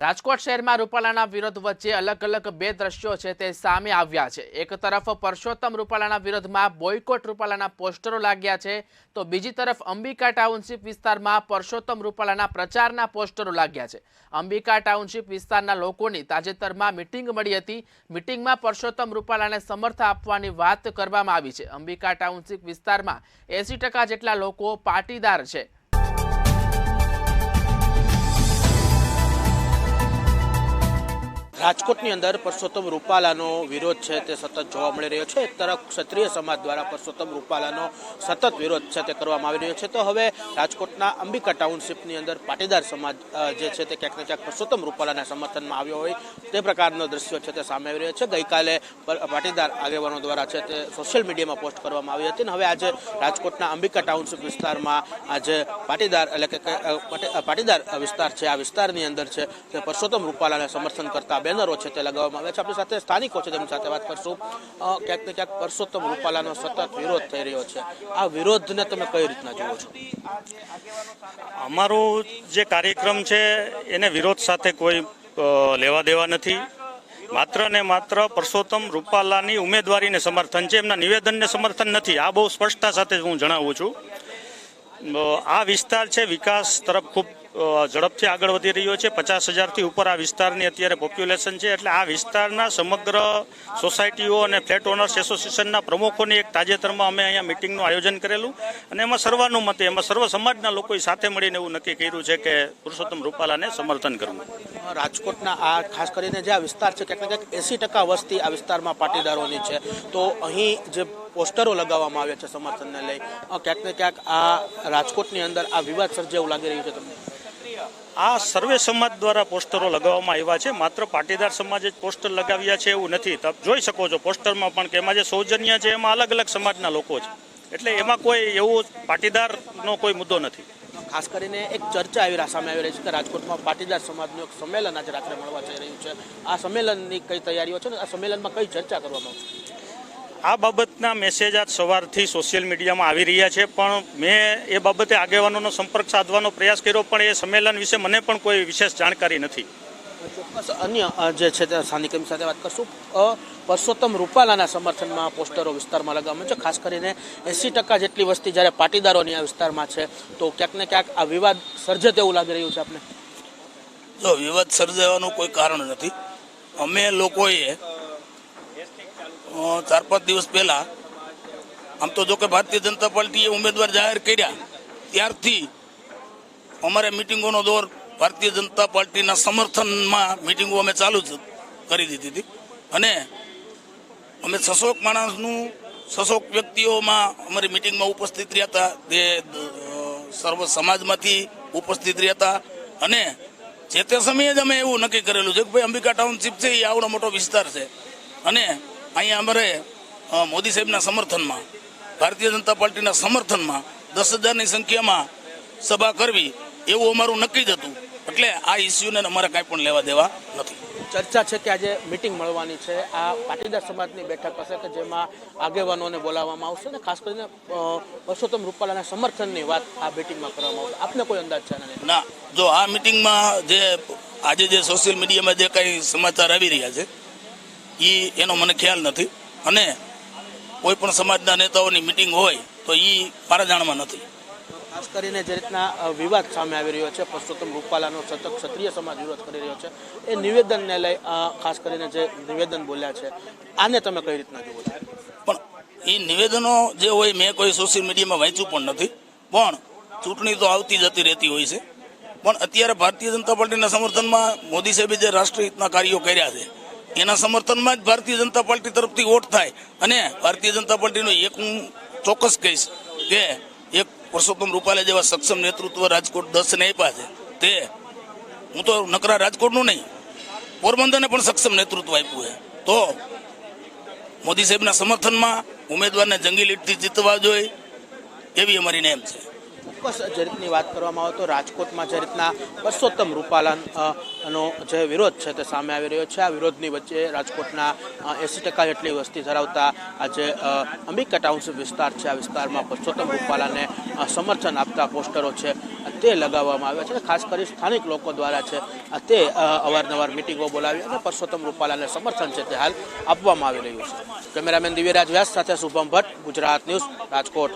રાજકોટ શહેરમાં રૂપાલાના વિરોધ વચ્ચે અલગ અલગ બે દ્રશ્યો છે તે સામે આવ્યા છે. એક તરફ પરસોત્તમ રૂપાલાના વિરોધમાં બોયકોટ રૂપાલાના પોસ્ટરો લાગ્યા છે, તો બીજી તરફ અંબિકા ટાઉનશીપ વિસ્તારમાં પરસોત્તમ રૂપાલાના પ્રચારના પોસ્ટરો લાગ્યા છે. અંબિકા ટાઉનશીપ વિસ્તારના લોકોની તાજેતરમાં મિટિંગ મળી હતી. મિટિંગમાં પરસોત્તમ રૂપાલાને સમર્થ આપવાની વાત કરવામાં આવી છે. અંબિકા ટાઉનશીપ વિસ્તારમાં એસી જેટલા લોકો પાટીદાર છે. રાજકોટની અંદર પરસોત્તમ રૂપાલાનો વિરોધ છે, તે સતત જોવા મળી રહ્યો છે. એક તરફ ક્ષત્રિય સમાજ દ્વારા પરસોત્તમ રૂપાલાનો સતત વિરોધ છે, તે કરવામાં આવી રહ્યો છે. તો હવે રાજકોટના અંબિકા ટાઉનશીપની અંદર પાટીદાર સમાજ જે છે તે ક્યાંક ને ક્યાંક પરસોત્તમ રૂપાલાના સમર્થનમાં આવ્યો હોય, તે પ્રકારનો દ્રશ્યો છે તે સામે આવી રહ્યો છે. ગઈકાલે પાટીદાર આગેવાનો દ્વારા છે તે સોશિયલ મીડિયામાં પોસ્ટ કરવામાં આવી હતી અને હવે આજે રાજકોટના અંબિકા ટાઉનશીપ વિસ્તારમાં આજે પાટીદાર એટલે કે પાટીદાર વિસ્તાર છે. આ વિસ્તારની અંદર છે તે પરસોત્તમ રૂપાલાને સમર્થન કરતા બેનરો છે તે લગાવવામાં આવ્યા છે. આપણી સાથે સ્થાનિકો છે, તેમની સાથે વાત કરશું. ક્યાંક ને ક્યાંક પરસોત્તમ રૂપાલાનો સતત વિરોધ થઈ રહ્યો છે. આ વિરોધને તમે કઈ રીતના જુઓ છો? અમારો જે કાર્યક્રમ છે, એને વિરોધ સાથે કોઈ લેવા દેવા નથી. માત્ર ને માત્ર પરસોત્તમ રૂપાલાની ઉમેદવારીને સમર્થન છે, એમના નિવેદનને સમર્થન નથી. આ બહુ સ્પષ્ટતા સાથે હું જણાવું છું. આ વિસ્તાર છે વિકાસ તરફ ખૂબ ઝડપથી આગળ વધી રહ્યો છે. પચાસ હજારથી ઉપર આ વિસ્તારની અત્યારે પોપ્યુલેશન છે. એટલે આ વિસ્તારના સમગ્ર સોસાયટીઓ અને ફ્લેટ ઓનર્સ એસોસિએશનના પ્રમુખોની એક તાજેતરમાં અમે અહીંયા મિટિંગનું આયોજન કરેલું. અને એમાં સર્વાનુમતે, એમાં સર્વ સમાજના લોકોએ સાથે મળીને એવું નક્કી કર્યું છે કે પુરુષોત્તમ રૂપાલાને સમર્થન કરવું. રાજકોટના આ, ખાસ કરીને જે આ વિસ્તાર છે, ક્યાંક ને ક્યાંક એસી ટકા વસ્તી આ વિસ્તારમાં પાટીદારોની છે. તો અહીં જે પોસ્ટરો લગાવવામાં આવ્યા છે સમર્થનને લઈ ક્યાંક ને ક્યાંક આ રાજકોટની અંદર આ વિવાદ સર્જે એવું લાગી રહ્યું છે તમને? આ સર્વે સમાજ દ્વારા પોસ્ટરો લગાવવામાં આવ્યા છે. માત્ર પાટીદાર સમાજે જ પોસ્ટર લગાવ્યા છે એવું નથી. તમે જોઈ શકો છો પોસ્ટરમાં પણ કે એમાં જે સૌજન્ય છે, એમાં અલગ અલગ સમાજના લોકો છે. એટલે એમાં કોઈ એવું પાટીદારનો કોઈ મુદ્દો નથી. ખાસ કરીને એક ચર્ચા આવી સામે આવી રહી છે કે રાજકોટમાં પાટીદાર સમાજનું એક સંમેલન આજે રાત્રે મળવા જઈ રહ્યું છે. આ સંમેલનની કઈ તૈયારીઓ છે ને? આ સંમેલનમાં કઈ ચર્ચા કરવામાં આવશે? આ બાબતના મેસેજ આજ સવારથી સોશિયલ મીડિયામાં આવી રહ્યા છે પણ મેં એ બાબતે આગેવાનોનો સંપર્ક સાધવાનો પ્રયાસ કર્યો પણ એ સંમેલન વિશે મને પણ કોઈ વિશેષ જાણકારી નથી. ચોક્કસ. અન્ય જે છે તે સ્થાનિક સાથે વાત કરશું. અ, પરસોત્તમ રૂપાલાના સમર્થનમાં પોસ્ટરો વિસ્તારમાં લગાવવામાં છે ખાસ કરીને એંસી ટકા જેટલી વસ્તી જ્યારે પાટીદારોની આ વિસ્તારમાં છે તો ક્યાંક ને ક્યાંક આ વિવાદ સર્જે તેવું લાગી રહ્યું છે આપને? જો વિવાદ સર્જાવાનું કોઈ કારણ નથી. અમે લોકોએ ચાર પાંચ દિવસ પહેલા આમ તો જો કે ભારતીય જનતા પાર્ટીએ ઉમેદવાર જાહેર કર્યા, ત્યારથી અમારે મિટિંગોનો દોર ભારતીય જનતા પાર્ટીના સમર્થનમાં મિટિંગો અમે ચાલુ કરી દીધી હતી. અને અમે સશોક માણસનું, સશોક વ્યક્તિઓમાં અમારી મિટિંગમાં ઉપસ્થિત રહ્યા હતા તે સર્વ સમાજમાંથી ઉપસ્થિત રહ્યા હતા. અને જે તે સમયે જ અમે એવું નક્કી કરેલું છે કે ભાઈ અંબિકા ટાઉનશીપ છે, એ આવડો મોટો વિસ્તાર છે. અને અહીંયા અમારે મોદી સાહેબના સમર્થનમાં ભારતીય જનતા પાર્ટીના સમર્થનમાં દસ હજારની સંખ્યામાં સભા કરવી એવું અમારું નક્કી જ હતું. એટલે આ ઇસ્યુને અમારે કાંઈ પણ લેવા દેવા નથી. ચર્ચા છે કે આજે મિટિંગ મળવાની છે. આ પાટીદાર સમાજની બેઠક હશે કે જેમાં આગેવાનોને બોલાવવામાં આવશે ને ખાસ કરીને પરસોત્તમ રૂપાલાના સમર્થનની વાત આ મિટિંગમાં કરવામાં આવશે. આપને કોઈ અંદાજ છે ના જો આ મિટિંગમાં જે આજે જે સોશિયલ મીડિયામાં જે કંઈ સમાચાર આવી રહ્યા છે એ એનો મને ખ્યાલ નથી. અને કોઈ પણ સમાજના નેતાઓની મિટિંગ હોય તો એ મારા જાણમાં નથી. ખાસ કરીને જે રીતના વિવાદ સામે આવી રહ્યો છે પરસોત્તમ રૂપાલાનો સતત ક્ષત્રિય સમાજ વિરોધ કરી રહ્યો છે એ નિવેદનને લઈ ખાસ કરીને જે નિવેદન બોલ્યા છે આને તમે કઈ રીતના જુઓ છો? પણ એ નિવેદનો જે હોય મેં કોઈ સોશિયલ મીડિયામાં વાંચ્યું પણ નથી. પણ ચૂંટણી તો આવતી જતી રહેતી હોય છે. પણ અત્યારે ભારતીય જનતા પાર્ટીના સમર્થનમાં મોદી સાહેબે જે રાષ્ટ્રહિતના કાર્યો કર્યા છે એના સમર્થનમાં જ ભારતીય જનતા પાર્ટી તરફથી વોટ થાય. અને ભારતીય જનતા પાર્ટીનો એક હું ચોક્કસ કહીશ કે એક પુરુષોત્તમ રૂપાલા જેવા સક્ષમ નેતૃત્વ રાજકોટ દસને આપ્યા છે. તે હું તો નકરા રાજકોટનું નહીં, પોરબંદરને પણ સક્ષમ નેતૃત્વ આપ્યું છે. તો મોદી સાહેબના સમર્થનમાં ઉમેદવારને જંગી લીટથી જીતવા જોઈએ એવી અમારી નેમ છે. ચોક્કસ જે રીતની વાત કરવામાં આવે તો રાજકોટમાં જે રીતના પરસોત્તમ રૂપાલાનો જે વિરોધ છે તે સામે આવી રહ્યો છે. આ વિરોધની વચ્ચે રાજકોટના એંસી ટકા જેટલી વસ્તી ધરાવતા આ જે અંબિકા ટાઉનશીપ વિસ્તાર છે. આ વિસ્તારમાં પરસોત્તમ રૂપાલાને સમર્થન આપતા પોસ્ટરો છે. તે લગાવવામાં આવ્યા છે ખાસ કરી સ્થાનિક લોકો દ્વારા છે તે અવારનવાર મિટિંગો બોલાવી અને પરસોત્તમ રૂપાલાને સમર્થન છે તે હાલ આપવામાં આવી રહ્યું છે. કેમેરામેન દિવ્યરાજ વ્યાસ સાથે શુભમ ભટ્ટ, ગુજરાત ન્યૂઝ, રાજકોટ.